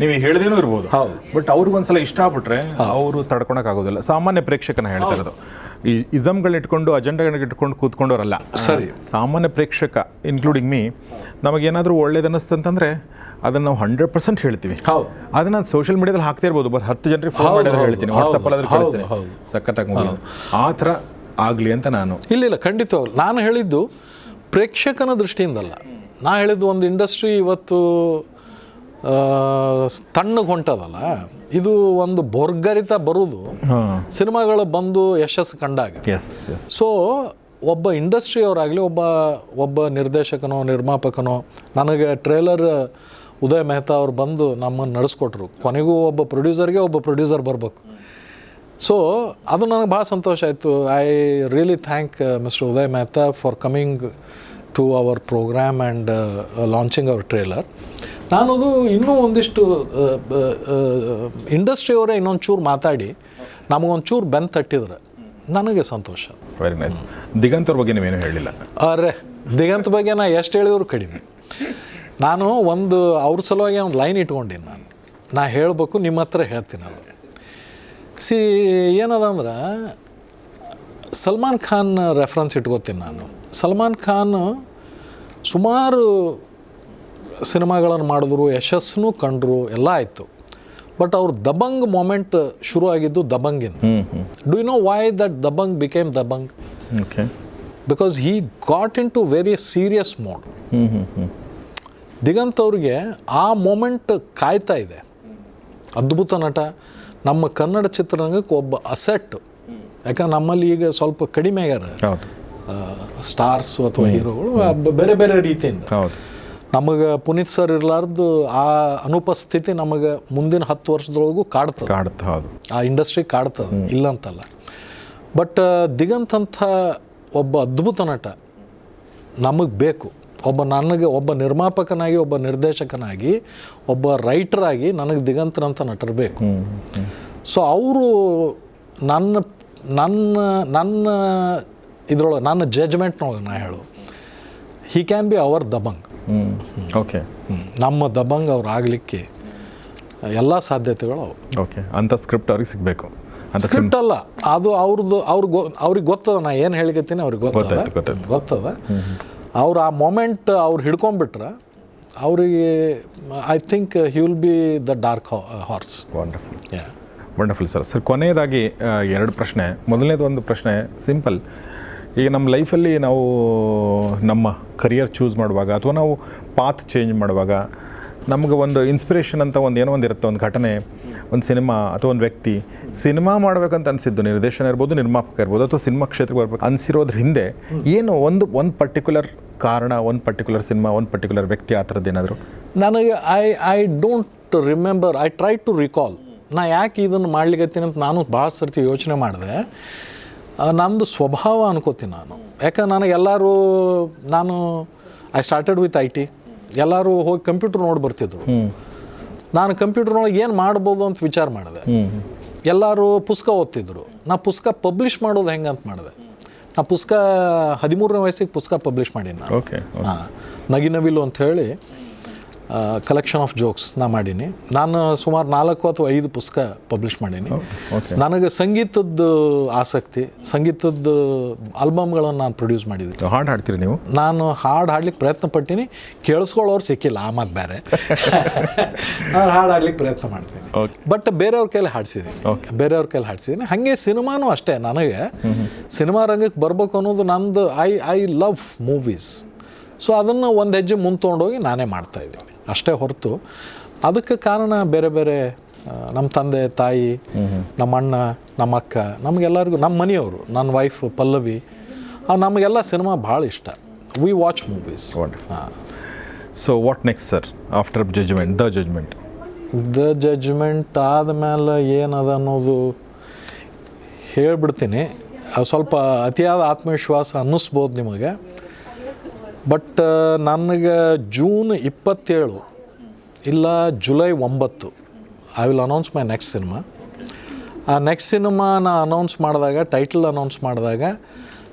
ನೀವು ಹೇಳ್ದೇನೂ ಇರ್ಬೋದು. ಬಟ್ ಅವ್ರಿಗೊಂದ್ಸಲ ಇಷ್ಟ ಆಗ್ಬಿಟ್ರೆ ಅವರು ತಡ್ಕೊಳಕ್ಕಾಗೋದಿಲ್ಲ. ಸಾಮಾನ್ಯ ಪ್ರೇಕ್ಷಕನ ಹೇಳ್ತಾ ಇರೋದು. ಈ ಇಸಮ್ಗಳನ್ನ ಇಟ್ಕೊಂಡು ಅಜೆಂಡಾಗಳನ್ನ ಇಟ್ಕೊಂಡು ಕೂತ್ಕೊಂಡವರಲ್ಲ ಸರಿ. ಸಾಮಾನ್ಯ ಪ್ರೇಕ್ಷಕ ಇನ್ಕ್ಲೂಡಿಂಗ್ ಮೀ ನಮಗೇನಾದರೂ ಒಳ್ಳೇದು ಅನ್ನಿಸ್ತಂತಂದ್ರೆ ಅದನ್ನು ನಾವು ಹಂಡ್ರೆಡ್ ಪರ್ಸೆಂಟ್ ಹೇಳ್ತೀವಿ. ಅದನ್ನ ಸೋಷಿಯಲ್ ಮೀಡಿಯಾದಲ್ಲಿ ಹಾಕ್ತಾ ಇರ್ಬೋದು. ಬಟ್ ಹತ್ತು ಜನರಿಗೆ ಫೋನ್ ಮಾಡಿದ್ರೆ ಹೇಳ್ತೀನಿ. ವಾಟ್ಸಪ್ ವಾಟ್ಸಪ್ಪಲ್ಲಿ ಹೌದು, ಕಳಿಸ್ತೀನಿ. ಸಖತ್ತಾಗಿ ಆ ಥರ ಆಗಲಿ ಅಂತ ನಾನು. ಇಲ್ಲ ಇಲ್ಲ ಖಂಡಿತ ನಾನು ಹೇಳಿದ್ದು ಪ್ರೇಕ್ಷಕನ ದೃಷ್ಟಿಯಿಂದಲ್ಲ. ನಾ ಹೇಳಿದ್ದು ಒಂದು ಇಂಡಸ್ಟ್ರಿ ಇವತ್ತು ತಣ್ಣಗೆ ಹೊಂಟದಲ್ಲ. ಇದು ಒಂದು ಬೋರ್ಗರಿತ ಬರುವುದು ಸಿನಿಮಾಗಳು ಬಂದು ಯಶಸ್ಸು ಕಂಡಾಗ. ಎಸ್ ಎಸ್ ಸೊ ಒಬ್ಬ ಇಂಡಸ್ಟ್ರಿಯವರಾಗಲಿ ಒಬ್ಬ ಒಬ್ಬ ನಿರ್ದೇಶಕನೋ ನಿರ್ಮಾಪಕನೋ ನನಗೆ ಟ್ರೇಲರ್ ಉದಯ್ ಮೆಹ್ತಾ ಅವ್ರು ಬಂದು ನಮ್ಮನ್ನು ನಡೆಸ್ಕೊಟ್ರು. ಕೊನೆಗೂ ಒಬ್ಬ ಪ್ರೊಡ್ಯೂಸರ್ಗೆ ಒಬ್ಬ ಪ್ರೊಡ್ಯೂಸರ್ ಬರಬೇಕು. ಸೊ ಅದು ನನಗೆ ಭಾಳ ಸಂತೋಷ ಆಯಿತು. I really thank mister Uday Mehta for coming to our programme and launching our trailer ನಾನದು ಇನ್ನೂ ಒಂದಿಷ್ಟು ಇಂಡಸ್ಟ್ರಿಯವರೇ ಇನ್ನೊಂದು ಚೂರು ಮಾತಾಡಿ ನಮಗೊಂದು ಚೂರು ಬೆನ್ ತಟ್ಟಿದ್ರೆ ನನಗೆ ಸಂತೋಷ. ವೆರಿ ನೈಸ್ ದಿಗಂತರ ಬಗ್ಗೆ ನೀವೇನು ಹೇಳಿಲ್ಲ? ಅರೆ ದಿಗಂತ ಬಗ್ಗೆ ನಾ ಎಷ್ಟು ಹೇಳಿದ್ರು ಕಡಿಮೆ. ನಾನು ಒಂದು ಅವ್ರ ಸಲುವಾಗಿ ಒಂದು ಲೈನ್ ಇಟ್ಕೊಂಡಿನಿ ನಾನು. ನಾ ಹೇಳಬೇಕು ನಿಮ್ಮ ಹತ್ರ ಹೇಳ್ತೀನಿ ಅದು. ಸಿ ಏನದ ಅಂದ್ರೆ ಸಲ್ಮಾನ್ ಖಾನ್ ರೆಫರೆನ್ಸ್ ಇಟ್ಕೋತೀನಿ ನಾನು. ಸಲ್ಮಾನ್ ಖಾನ್ ಸುಮಾರು ಸಿನಿಮಾಗಳನ್ನು ಮಾಡಿದ್ರು ಯಶಸ್ಸನ್ನು ಕಂಡ್ರು ಎಲ್ಲ ಆಯಿತು. ಬಟ್ ಅವ್ರ ದಬಂಗ್ ಮೊಮೆಂಟ್ ಶುರು ಆಗಿದ್ದು ದಬಂಗಿಂದ. Do you know why that Dabangg became Dabangg? Okay. Because he got into very serious mode Diganth ಅವ್ರಿಗೆ ಆ ಮೊಮೆಂಟ್ ಕಾಯ್ತಾ ಇದೆ. ಅದ್ಭುತ ನಟ ನಮ್ಮ ಕನ್ನಡ ಚಿತ್ರರಂಗಕ್ಕೆ ಒಬ್ಬ ಅಸೆಟ್. ಯಾಕಂದ್ರೆ ನಮ್ಮಲ್ಲಿ ಈಗ ಸ್ವಲ್ಪ ಕಡಿಮೆ ಆಗ್ಯಾರ. ಸ್ಟಾರ್ಸ್ ಅಥವಾ ಹೀರೋಗಳು ಬೇರೆ ಬೇರೆ ರೀತಿಯಿಂದ. ನಮಗೆ ಪುನೀತ್ ಸರ್ ಇರಲಾರ್ದು ಆ ಅನುಪಸ್ಥಿತಿ ನಮಗೆ ಮುಂದಿನ ಹತ್ತು ವರ್ಷದೊಳಗೂ ಕಾಡ್ತದೆ. ಆ ಇಂಡಸ್ಟ್ರಿ ಕಾಡ್ತದೆ ಇಲ್ಲ ಅಂತಲ್ಲ ಬಟ್ ದಿಗಂತಂಥ ಒಬ್ಬ ಅದ್ಭುತ ನಟ ನಮಗೆ ಬೇಕು. ಒಬ್ಬ ನನಗೆ ಒಬ್ಬ ನಿರ್ಮಾಪಕನಾಗಿ ಒಬ್ಬ ನಿರ್ದೇಶಕನಾಗಿ ಒಬ್ಬ ರೈಟರಾಗಿ ನನಗೆ ದಿಗಂತನಂತ ನಟರು ಬೇಕು ಸೊ ಅವರು ನನ್ನ ನನ್ನ ನನ್ನ ಇದ್ರೊಳಗೆ ನನ್ನ ಜಜ್ಮೆಂಟ್ನೊಳಗೆ ನಾ ಹೇಳು. He can be our Dabangg okay ನಮ್ಮ ದಬಂಗ್ ಅವ್ರು ಆಗಲಿಕ್ಕೆ ಎಲ್ಲ ಸಾಧ್ಯತೆಗಳು ಅವು. ಓಕೆ ಅಂಥ ಸ್ಕ್ರಿಪ್ಟ್ ಅವ್ರಿಗೆ ಸಿಗಬೇಕು. ಅಂತ ಸ್ಕ್ರಿಪ್ಟ್ ಅಲ್ಲ ಅದು ಅವ್ರದ್ದು ಅವ್ರಿಗೆ ಅವ್ರಿಗೆ ಗೊತ್ತದ ನಾ ಏನು ಹೇಳಿಕತ್ತೀನಿ ಅವ್ರಿಗೆ ಗೊತ್ತದ. ಗೊತ್ತದ? ಅವ್ರು ಆ ಮೊಮೆಂಟ್ ಅವ್ರು ಹಿಡ್ಕೊಂಡ್ಬಿಟ್ರೆ ಅವರಿಗೆ I think he will be the dark horse wonderful wonderful sir sir ಕೊನೆಯದಾಗಿ ಎರಡು ಪ್ರಶ್ನೆ. ಮೊದಲನೇದು ಒಂದು ಪ್ರಶ್ನೆ. ಸಿಂಪಲ್ ಈಗ ನಮ್ಮ ಲೈಫಲ್ಲಿ ನಾವು ನಮ್ಮ ಕರಿಯರ್ ಚೂಸ್ ಮಾಡುವಾಗ ಅಥವಾ ನಾವು ಪಾತ್ ಚೇಂಜ್ ಮಾಡುವಾಗ ನಮಗೆ ಒಂದು ಇನ್ಸ್ಪಿರೇಷನ್ ಅಂತ ಒಂದು ಏನೋ ಒಂದು ಇರುತ್ತೆ ಒಂದು ಘಟನೆ ಒಂದು ಸಿನಿಮಾ ಅಥವಾ ಒಂದು ವ್ಯಕ್ತಿ. ಸಿನಿಮಾ ಮಾಡಬೇಕಂತ ಅನಿಸಿದ್ದು ನಿರ್ದೇಶನ ಇರ್ಬೋದು ನಿರ್ಮಾಪಕ ಇರ್ಬೋದು ಅಥವಾ ಸಿನಿಮಾ ಕ್ಷೇತ್ರಕ್ಕೆ ಬರಬೇಕು ಅನಿಸಿರೋದ್ರ ಹಿಂದೆ ಏನು ಒಂದು ಒಂದು ಪರ್ಟಿಕ್ಯುಲರ್ ಕಾರಣ ಒಂದು ಪರ್ಟಿಕ್ಯುಲರ್ ಸಿನಿಮಾ ಒಂದು ಪರ್ಟಿಕ್ಯುಲರ್ ವ್ಯಕ್ತಿ ಆ ಥರದ್ದು ಏನಾದರೂ? ನನಗೆ I I don't remember I try to recall ನಾ ಯಾಕೆ ಇದನ್ನು ಮಾಡ್ಲಿಕತ್ತೀನಿ ಅಂತ ನಾನು ಭಾಳ ಸರ್ತಿ ಯೋಚನೆ ಮಾಡಿದೆ. ನಂದು ಸ್ವಭಾವ ಅನ್ಕೋತೀನಿ ನಾನು. ಯಾಕಂದ್ರೆ ನನಗೆಲ್ಲರೂ ನಾನು I started with I T ಎಲ್ಲರೂ ಹೋಗಿ ಕಂಪ್ಯೂಟರ್ ನೋಡಿ ಬರ್ತಿದ್ರು. ನಾನು ಕಂಪ್ಯೂಟರ್ನೊಳಗೆ ಏನು ಮಾಡ್ಬೋದು ಅಂತ ವಿಚಾರ ಮಾಡಿದೆ. ಎಲ್ಲರೂ ಪುಸ್ತಕ ಓದ್ತಿದ್ರು. ನಾ ಪುಸ್ತಕ ಪಬ್ಲಿಷ್ ಮಾಡೋದು ಹೆಂಗೆ ಅಂತ ಮಾಡಿದೆ. ನಾ ಪುಸ್ತಕ ಹದಿಮೂರನೇ ವಯಸ್ಸಿಗೆ ಪುಸ್ತಕ ಪಬ್ಲಿಷ್ ಮಾಡೀನಿ ನಾನು. ಓಕೆ ಹಾಂ. ನಗಿನವಿಲು ಅಂತ ಹೇಳಿ ಕಲೆಕ್ಷನ್ ಆಫ್ ಜೋಕ್ಸ್ ನಾ ಮಾಡೀನಿ. ನಾನು ಸುಮಾರು ನಾಲ್ಕು ಅಥವಾ ಐದು ಪುಸ್ತಕ ಪಬ್ಲಿಷ್ ಮಾಡೀನಿ. ನನಗೆ ಸಂಗೀತದ ಆಸಕ್ತಿ ಸಂಗೀತದ ಆಲ್ಬಮ್ಗಳನ್ನು ನಾನು ಪ್ರೊಡ್ಯೂಸ್ ಮಾಡಿದ್ದೀನಿ ಹಾಡು ಹಾಡ್ತೀರಿ ನೀವು? ನಾನು ಹಾಡು ಹಾಡ್ಲಿಕ್ಕೆ ಪ್ರಯತ್ನ ಪಟ್ಟೀನಿ ಕೇಳಿಸ್ಕೊಳ್ಳೋರು ಸಿಕ್ಕಿಲ್ಲ ಆ ಮಾತು ಬೇರೆ (laughs) ನಾನು ಹಾಡು ಹಾಡ್ಲಿಕ್ಕೆ ಪ್ರಯತ್ನ ಮಾಡ್ತೀನಿ. ಬಟ್ ಬೇರೆಯವ್ರ ಕೈಲಿ ಹಾಡ್ಸಿದ್ದೀನಿ ಬೇರೆಯವ್ರ ಕೈಲಿ ಹಾಡ್ಸಿದ್ದೀನಿ ಹಾಗೆ ಸಿನಿಮಾನೂ ಅಷ್ಟೇ ನನಗೆ. ಸಿನಿಮಾ ರಂಗಕ್ಕೆ ಬರ್ಬೇಕು ಅನ್ನೋದು ನಂದು I I love movies so ಅದನ್ನು ಒಂದು ಹೆಜ್ಜೆ ಮುಂದೆ ತೊಗೊಂಡೋಗಿ ನಾನೇ ಮಾಡ್ತಾ ಇದ್ದೀನಿ. ಅಷ್ಟೇ ಹೊರತು ಅದಕ್ಕೆ ಕಾರಣ ಬೇರೆ ಬೇರೆ ನಮ್ಮ ತಂದೆ ತಾಯಿ ನಮ್ಮ ಅಣ್ಣ ನಮ್ಮ ಅಕ್ಕ ನಮಗೆಲ್ಲರಿಗೂ ನಮ್ಮ ಮನೆಯವರು ನನ್ನ ವೈಫ್ ಪಲ್ಲವಿ ಆ, ನಮಗೆಲ್ಲ ಸಿನಿಮಾ ಭಾಳ ಇಷ್ಟ. ವಿ ವಾಚ್ ಮೂವೀಸ್ ಹಾಂ. So what next sir after judgement the judgement the judgement ಆದಮೇಲೆ ಏನದ ಅನ್ನೋದು ಹೇಳ್ಬಿಡ್ತೀನಿ. ಸ್ವಲ್ಪ ಅತಿಯಾದ ಆತ್ಮವಿಶ್ವಾಸ ಅನ್ನಿಸ್ಬೋದು ನಿಮಗೆ. ಬಟ್ ನನಗೆ ಜೂನ್ ಇಪ್ಪತ್ತೇಳು ಇಲ್ಲ ಜುಲೈ ಒಂಬತ್ತು I will announce my next cinema ಆ ನೆಕ್ಸ್ಟ್ ಸಿನಿಮಾ ನಾ ಅನೌನ್ಸ್ ಮಾಡಿದಾಗ ಟೈಟಲ್ ಅನೌನ್ಸ್ ಮಾಡಿದಾಗ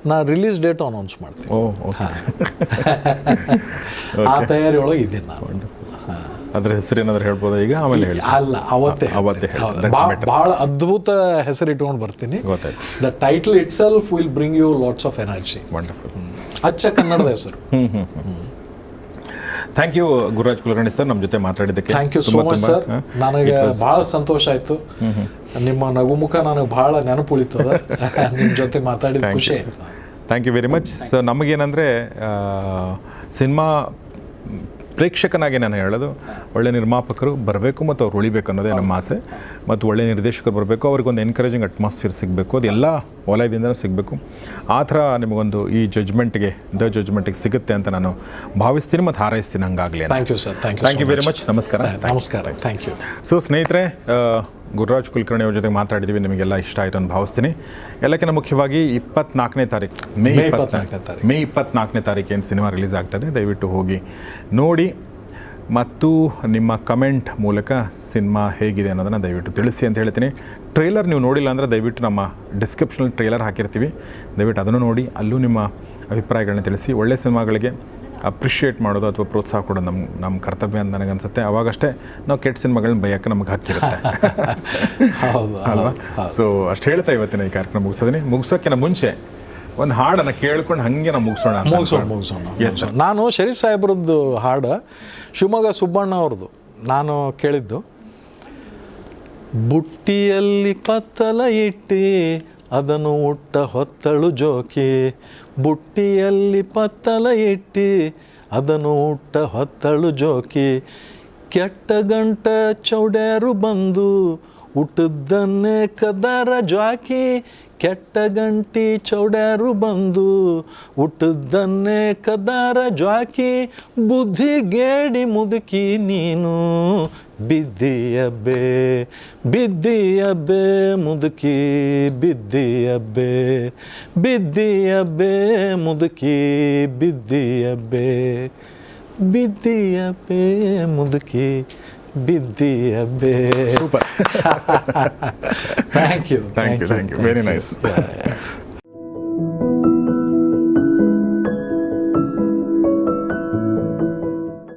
ನಾ ರಿಲೀಸ್ ಡೇಟ್ ಅನೌನ್ಸ್ ಮಾಡ್ತೀನಿ. (laughs) ಆ ತಯಾರಿ ಒಳಗೆ ಇದ್ದೀನಿ ನಾನು. ಅದ್ರ ಹೆಸರು ಏನಾದ್ರು ಹೇಳ್ಬೋದಾ ಈಗ? ಆಮೇಲೆ ಹೇಳಿ ಅಲ್ಲ ಅವತ್ತೇ ಅವತ್ತೇ. ಭಾಳ ಅದ್ಭುತ ಹೆಸರು ಇಟ್ಕೊಂಡು ಬರ್ತೀನಿ. ಗೊತ್ತಾಯ್ತು. The title itself will bring you lots of energy wonderful ಅಚ್ಚ ಕನ್ನಡದ ಹೆಸರು. Thank you Gururaj Kulkarni sir ನಮ್ಮ ಜೊತೆ ಮಾತಾಡಿದ್ದಕ್ಕೆ thank you so much sir ನನಗೆ ಬಹಳ ಭಾಳ ಸಂತೋಷ ಆಯಿತು. ನಿಮ್ಮ ನಗುಮುಖ ನನಗೆ ಭಾಳ ನೆನಪು ಉಳಿತದ. (laughs) ನಿಮ್ಮ ಜೊತೆ ಮಾತಾಡಿದ ಖುಷಿ ಆಯ್ತು. Thank you very much sir ನಮಗೇನಂದರೆ cinema ಪ್ರೇಕ್ಷಕನಾಗಿ ನಾನು ಹೇಳೋದು ಒಳ್ಳೆ ನಿರ್ಮಾಪಕರು ಬರಬೇಕು ಮತ್ತು ಅವ್ರು ಉಳಿಬೇಕು ಅನ್ನೋದೇ ನಮ್ಮ ಆಸೆ. ಮತ್ತು ಒಳ್ಳೆ ನಿರ್ದೇಶಕರು ಬರಬೇಕು ಅವ್ರಿಗೊಂದು ಎನ್ಕರೇಜಿಂಗ್ ಅಟ್ಮಾಸ್ಫಿಯರ್ ಸಿಗಬೇಕು ಅದು ಎಲ್ಲ ವಲಯದಿಂದಲೂ ಸಿಗಬೇಕು. ಆ ಥರ ನಿಮಗೊಂದು ಈ ಜಜ್ಮೆಂಟ್ಗೆ ದ ಜಜ್ಮೆಂಟಿಗೆ ಸಿಗುತ್ತೆ ಅಂತ ನಾನು ಭಾವಿಸ್ತೀನಿ ಮತ್ತು ಹಾರೈಸ್ತೀನಿ ಹಂಗಾಗಲಿ thank you sir thank you thank you very much ನಮಸ್ಕಾರ. ನಮಸ್ಕಾರ. ಥ್ಯಾಂಕ್ ಯು ಸೊ ಸ್ನೇಹಿತರೆ ಗುರುರಾಜ್ ಕುಲಕರ್ಣಿ ಅವ್ರ ಜೊತೆ ಮಾತಾಡಿದ್ದೀವಿ ನಿಮಗೆಲ್ಲ ಇಷ್ಟ ಆಯಿತು ಅಂತ ಭಾವಿಸ್ತೀನಿ. ಎಲ್ಲಕ್ಕಿಂತ ಮುಖ್ಯವಾಗಿ ಇಪ್ಪತ್ನಾಲ್ಕನೇ ತಾರೀಕು ಮೇ ಮೇ ಇಪ್ಪತ್ನಾಲ್ಕು ಇಪ್ಪತ್ನಾಲ್ಕನೇ ತಾರೀಕು. ಮೇ ಇಪ್ಪತ್ನಾಲ್ಕನೇ ತಾರೀಕು ಏನು ಸಿನಿಮಾ ರಿಲೀಸ್ ಆಗ್ತದೆ ದಯವಿಟ್ಟು ಹೋಗಿ ನೋಡಿ. ಮತ್ತು ನಿಮ್ಮ ಕಮೆಂಟ್ ಮೂಲಕ ಸಿನಿಮಾ ಹೇಗಿದೆ ಅನ್ನೋದನ್ನು ದಯವಿಟ್ಟು ತಿಳಿಸಿ ಅಂತ ಹೇಳ್ತೀನಿ. ಟ್ರೈಲರ್ ನೀವು ನೋಡಿಲ್ಲ ಅಂದರೆ ದಯವಿಟ್ಟು ನಮ್ಮ ಡಿಸ್ಕ್ರಿಪ್ಷನಲ್ಲಿ ಟ್ರೈಲರ್ ಹಾಕಿರ್ತೀವಿ. ದಯವಿಟ್ಟು ಅದನ್ನು ನೋಡಿ ಅಲ್ಲೂ ನಿಮ್ಮ ಅಭಿಪ್ರಾಯಗಳನ್ನ ತಿಳಿಸಿ. ಒಳ್ಳೆಯ ಸಿನಿಮಾಗಳಿಗೆ ಅಪ್ರಿಷಿಯೇಟ್ ಮಾಡೋದು ಅಥವಾ ಪ್ರೋತ್ಸಾಹ ಕೊಡೋದು ನಮ್ಮ ನಮ್ಮ ಕರ್ತವ್ಯ ಅಂತ ನನಗನ್ಸುತ್ತೆ. ಅವಾಗಷ್ಟೇ ನಾವು ಕೆಟ್ಟ ಸಿನಿಮಾಗಳನ್ನ ಬೈಯಕ್ಕೆ ನಮಗೆ ಹಾಕಿರುತ್ತೆ (laughs) ಹೌದು ಅಲ್ವಾ? ಸೊ ಅಷ್ಟು ಹೇಳ್ತಾ ಇವತ್ತಿನ ಈ ಕಾರ್ಯಕ್ರಮ ಮುಗಿಸೋದೀನಿ ಮುಗಿಸೋಕ್ಕಿಂತ ಮುಂಚೆ ಒಂದು ಹಾಡನ್ನು ಕೇಳ್ಕೊಂಡು ಹಾಗೆ ನಾವು ಮುಗಿಸೋಣ ಮುಗಿಸೋಣ. ಮುಗಿಸೋಣ. Yes sir. ನಾನು ಶರೀಫ್ ಸಾಹೇಬ್ರದ್ದು ಹಾಡು ಶಿವಮೊಗ್ಗ ಸುಬ್ಬಣ್ಣ ಅವ್ರದ್ದು. ನಾನು ಕೇಳಿದ್ದು ಬುಟ್ಟಿಯಲ್ಲಿ ಕತ್ತಲ ಇಟ್ಟಿ ಅದನ್ನು ಉಟ್ಟ ಹೊತ್ತಳು ಜೋಕಿ, ಬುಟ್ಟಿಯಲ್ಲಿ ಪತ್ತಲ ಇಟ್ಟಿ, ಅದನ್ನು ಉಟ್ಟ ಹೊತ್ತಳು ಜೋಕಿ, ಕೆಟ್ಟ ಗಂಟ ಚೌಡ್ಯಾರು ಬಂದು ಹುಟ್ಟದ್ದನ್ನೇ ಕದರ ಜಾಕಿ ಕೆಟ್ಟ ಗಂಟಿ ಚೌಡ್ಯಾರು ಬಂದು. ಹುಟ್ಟದ್ದನ್ನೇ ಕದಾರ ಜ್ವಾಕಿ, ಬುದ್ಧಿ ಗೇಡಿ ಮುದುಕಿ ನೀನು. ಬಿದ್ದಿಯಬ್ಬೆ ಬಿದ್ದಿಯಬ್ಬೆ ಮುದುಕಿ, ಬಿದ್ದಿಯಬ್ಬೆ ಬಿದ್ದಿಯಬ್ಬೆ ಮುದುಕಿ, ಬಿದ್ದಿಯಬ್ಬೆ ಬಿದ್ದಿಯಬ್ಬೆ ಮುದುಕಿ. Biddiya Super. (laughs) thank you. Thank, thank you, you, Thank you. Very nice. Yeah, yeah.